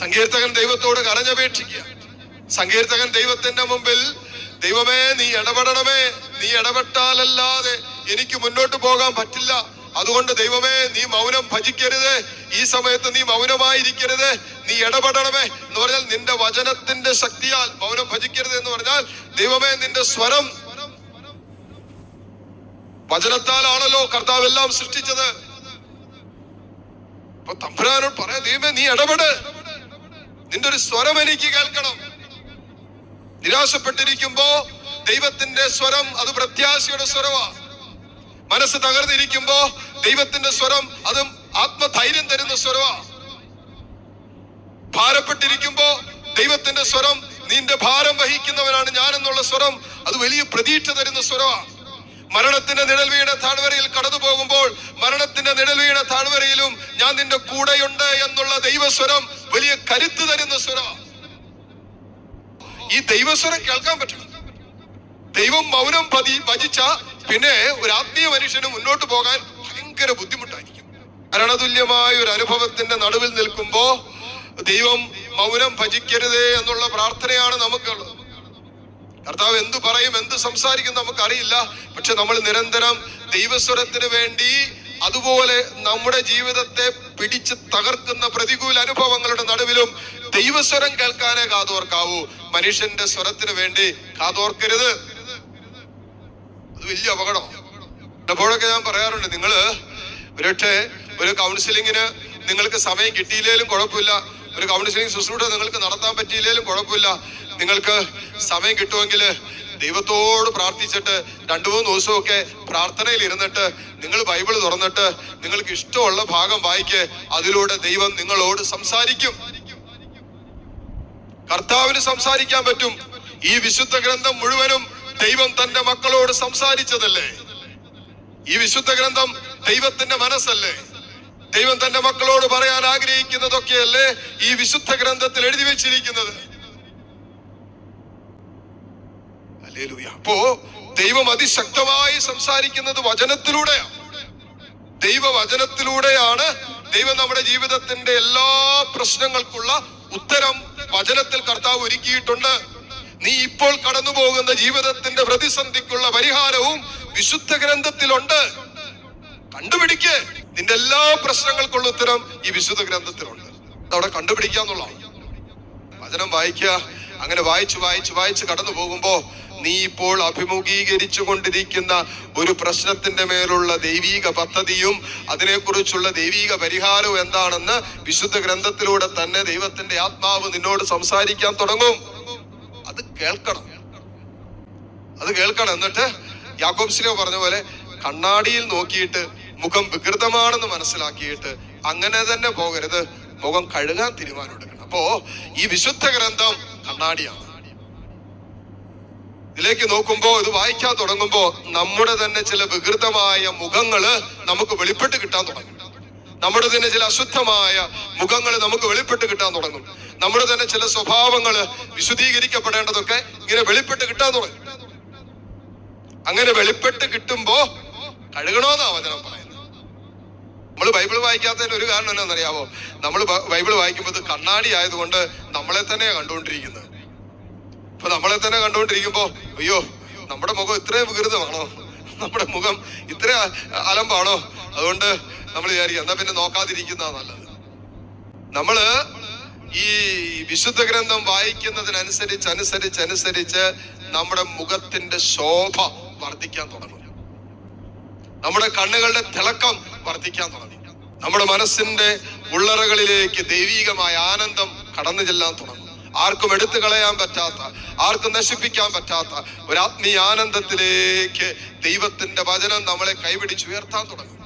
സങ്കീർത്തകൻ ദൈവത്തോട് കരഞ്ഞപേക്ഷിക്കുക സങ്കീർത്തകൻ ദൈവത്തിന്റെ മുമ്പിൽ ദൈവമേ നീ ഇടപെടണമേ. നീ ഇടപെട്ടാലല്ലാതെ എനിക്ക് മുന്നോട്ട് പോകാൻ പറ്റില്ല. അതുകൊണ്ട് ദൈവമേ നീ മൗനം ഭജിക്കരുത്. ഈ സമയത്ത് നീ മൗനമായിരിക്കരുത്. നീ ഇടപെടണമേ. എന്ന് പറഞ്ഞാൽ നിന്റെ വചനത്തിന്റെ ശക്തിയാൽ മൗനം ഭജിക്കരുത് എന്ന് പറഞ്ഞാൽ ദൈവമേ നിന്റെ സ്വരം വചനത്താലാണല്ലോ കർത്താവ് എല്ലാം സൃഷ്ടിച്ചത്. അപ്പൊ തമ്പുരാനോട് പറയാ ദൈവമേ നീ ഇടപെട്. നിന്റെ ഒരു സ്വരം എനിക്ക് കേൾക്കണം. നിരാശപ്പെട്ടിരിക്കുമ്പോ ദൈവത്തിന്റെ സ്വരം അത് പ്രത്യാശയുടെ സ്വരമാ. മനസ്സ് തകർന്നിരിക്കുമ്പോ ദൈവത്തിന്റെ സ്വരം അതും ആത്മധൈര്യം തരുന്ന സ്വരമാ. ഭാരപ്പെട്ടിരിക്കുമ്പോ ദൈവത്തിന്റെ സ്വരം നിന്റെ ഭാരം വഹിക്കുന്നവനാണ് ഞാൻ എന്നുള്ള സ്വരം അത് വലിയ പ്രതീക്ഷ തരുന്ന സ്വരമാ. മരണത്തിന്റെ നിഴൽ താഴ്വരയിൽ കടന്നു പോകുമ്പോൾ മരണത്തിന്റെ താഴ്വരയിലും ഞാൻ നിന്റെ കൂടെയുണ്ട് എന്നുള്ള ദൈവസ്വരം വലിയ കരുത്ത് തരുന്ന സ്വരമാണ് ഈ ദൈവസ്വരം കേൾക്കാൻ പറ്റണം ദൈവം മൗനം പതി ഭജിച്ച പിന്നെ ഒരു ആത്മീയ മനുഷ്യന് മുന്നോട്ട് പോകാൻ ഭയങ്കര ബുദ്ധിമുട്ടായിരിക്കും. മരണതുല്യമായ ഒരു അനുഭവത്തിന്റെ നടുവിൽ നിൽക്കുമ്പോ ദൈവം മൗനം ഭജിക്കരുതേ എന്നുള്ള പ്രാർത്ഥനയാണ് നമുക്കുള്ളത്. കർത്താവ് എന്തു പറയും എന്ത് സംസാരിക്കും നമുക്കറിയില്ല. പക്ഷെ നമ്മൾ നിരന്തരം ദൈവസ്വരത്തിന് വേണ്ടി അതുപോലെ നമ്മുടെ ജീവിതത്തെ പിടിച്ച് തകർക്കുന്ന പ്രതികൂല അനുഭവങ്ങളുടെ നടുവിലും ദൈവസ്വരം കേൾക്കാനേ കാതോർക്കാവൂ. മനുഷ്യന്റെ സ്വരത്തിന് വേണ്ടി കാതോർക്കരുത്. അത് വലിയ അപകടം. ചിലപ്പോഴൊക്കെ ഞാൻ പറയാറുണ്ട് നിങ്ങൾ ഒരുപക്ഷെ ഒരു കൗൺസിലിങ്ങിന് നിങ്ങൾക്ക് സമയം കിട്ടിയില്ലേലും കുഴപ്പമില്ല. ഒരു കൗൺസിലിംഗ് ശുശ്രൂഷ നിങ്ങൾക്ക് നടത്താൻ പറ്റിയില്ലേലും കുഴപ്പമില്ല. നിങ്ങൾക്ക് സമയം കിട്ടുമെങ്കിൽ ദൈവത്തോട് പ്രാർത്ഥിച്ചിട്ട് രണ്ടു മൂന്ന് ദിവസമൊക്കെ പ്രാർത്ഥനയിൽ ഇരുന്നിട്ട് നിങ്ങൾ ബൈബിൾ തുറന്നിട്ട് നിങ്ങൾക്ക് ഇഷ്ടമുള്ള ഭാഗം വായിക്ക്. അതിലൂടെ ദൈവം നിങ്ങളോട് സംസാരിക്കും. കർത്താവിന് സംസാരിക്കാൻ പറ്റും. ഈ വിശുദ്ധ ഗ്രന്ഥം മുഴുവനും ദൈവം തന്റെ മക്കളോട് സംസാരിച്ചതല്ലേ? ഈ വിശുദ്ധ ഗ്രന്ഥം ദൈവത്തിന്റെ മനസ്സല്ലേ? ദൈവം തന്റെ മക്കളോട് പറയാൻ ആഗ്രഹിക്കുന്നതൊക്കെയല്ലേ ഈ വിശുദ്ധ ഗ്രന്ഥത്തിൽ എഴുതി വെച്ചിരിക്കുന്നത്? അപ്പോ ദൈവം അതിശക്തമായി സംസാരിക്കുന്നത് വചനത്തിലൂടെയാണ്. ദൈവവചനത്തിലൂടെയാണ് ദൈവം നമ്മുടെ ജീവിതത്തിന്റെ എല്ലാ പ്രശ്നങ്ങൾക്കുള്ള ഉത്തരം വചനത്തിൽ കർത്താവ് ഒരുക്കിയിട്ടുണ്ട്. നീ ഇപ്പോൾ കടന്നു പോകുന്ന ജീവിതത്തിന്റെ പ്രതിസന്ധിക്കുള്ള പരിഹാരവും വിശുദ്ധ ഗ്രന്ഥത്തിലുണ്ട്. കണ്ടുപിടിക്ക്. നിന്റെ എല്ലാ പ്രശ്നങ്ങൾക്കുള്ള ഉത്തരം ഈ വിശുദ്ധ ഗ്രന്ഥത്തിലുണ്ട്. അതവിടെ കണ്ടുപിടിക്കാന്നുള്ള വചനം വായിക്കുക. അങ്ങനെ വായിച്ച് വായിച്ച് വായിച്ച് കടന്നു പോകുമ്പോ നീ ഇപ്പോൾ അഭിമുഖീകരിച്ചു കൊണ്ടിരിക്കുന്ന ഒരു പ്രശ്നത്തിന്റെ മേലുള്ള ദൈവീക പദ്ധതിയും അതിനെക്കുറിച്ചുള്ള ദൈവീക പരിഹാരവും എന്താണെന്ന് വിശുദ്ധ ഗ്രന്ഥത്തിലൂടെ തന്നെ ദൈവത്തിന്റെ ആത്മാവ് നിന്നോട് സംസാരിക്കാൻ തുടങ്ങും. അത് കേൾക്കണം. അത് കേൾക്കണം. എന്നിട്ട് യാക്കോബ് ശ്രീ പറഞ്ഞ പോലെ കണ്ണാടിയിൽ നോക്കിയിട്ട് മുഖം വികൃതമാണെന്ന് മനസ്സിലാക്കിയിട്ട് അങ്ങനെ തന്നെ പോകരുത്. മുഖം കഴുകാൻ തീരുമാനമെടുക്കണം. അപ്പോ ഈ വിശുദ്ധ ഗ്രന്ഥം കണ്ണാടിയാണ്. ഇതിലേക്ക് നോക്കുമ്പോ ഇത് വായിക്കാൻ തുടങ്ങുമ്പോ നമ്മുടെ തന്നെ ചില വികൃതമായ മുഖങ്ങൾ നമുക്ക് വെളിപ്പെട്ട് കിട്ടാൻ തുടങ്ങും. നമ്മുടെ തന്നെ ചില അശുദ്ധമായ മുഖങ്ങൾ നമുക്ക് വെളിപ്പെട്ട് കിട്ടാൻ തുടങ്ങും. നമ്മുടെ തന്നെ ചില സ്വഭാവങ്ങൾ വിശുദ്ധീകരിക്കപ്പെടേണ്ടതൊക്കെ ഇങ്ങനെ വെളിപ്പെട്ട് കിട്ടാൻ തുടങ്ങും. അങ്ങനെ വെളിപ്പെട്ട് കിട്ടുമ്പോ കഴുകണോന്നാ വചനം പറയുന്നത്. നമ്മൾ ബൈബിൾ വായിക്കാത്തതിന് ഒരു കാരണം എന്നാണെന്നറിയാവോ നമ്മൾ ബൈബിൾ വായിക്കുമ്പോൾ കണ്ണാടി ആയതുകൊണ്ട് നമ്മളെ തന്നെയാണ് കണ്ടുകൊണ്ടിരിക്കുന്നത്. നമ്മളെ തന്നെ കണ്ടുകൊണ്ടിരിക്കുമ്പോ അയ്യോ നമ്മുടെ മുഖം ഇത്രയും വികൃതമാണോ? നമ്മുടെ മുഖം ഇത്ര അലമ്പാണോ? അതുകൊണ്ട് നമ്മൾ വിചാരിക്കും എന്നാ പിന്നെ നോക്കാതിരിക്കുന്ന നല്ലത്. നമ്മൾ ഈ വിശുദ്ധ ഗ്രന്ഥം വായിക്കുന്നതിനനുസരിച്ച് അനുസരിച്ച് അനുസരിച്ച് നമ്മുടെ മുഖത്തിന്റെ ശോഭ വർദ്ധിക്കാൻ തുടങ്ങും. നമ്മുടെ കണ്ണുകളുടെ തിളക്കം വർദ്ധിക്കാൻ തുടങ്ങി. നമ്മുടെ മനസ്സിന്റെ ഉള്ളറകളിലേക്ക് ദൈവീകമായ ആനന്ദം കടന്നു ചെല്ലാൻ തുടങ്ങും. ആർക്കും എടുത്തു കളയാൻ പറ്റാത്ത ആർക്കും നശിപ്പിക്കാൻ പറ്റാത്ത ഒരു ആത്മീയാനന്ദത്തിലേക്ക് ദൈവത്തിന്റെ വചനം നമ്മളെ കൈപിടിച്ച് ഉയർത്താൻ തുടങ്ങും.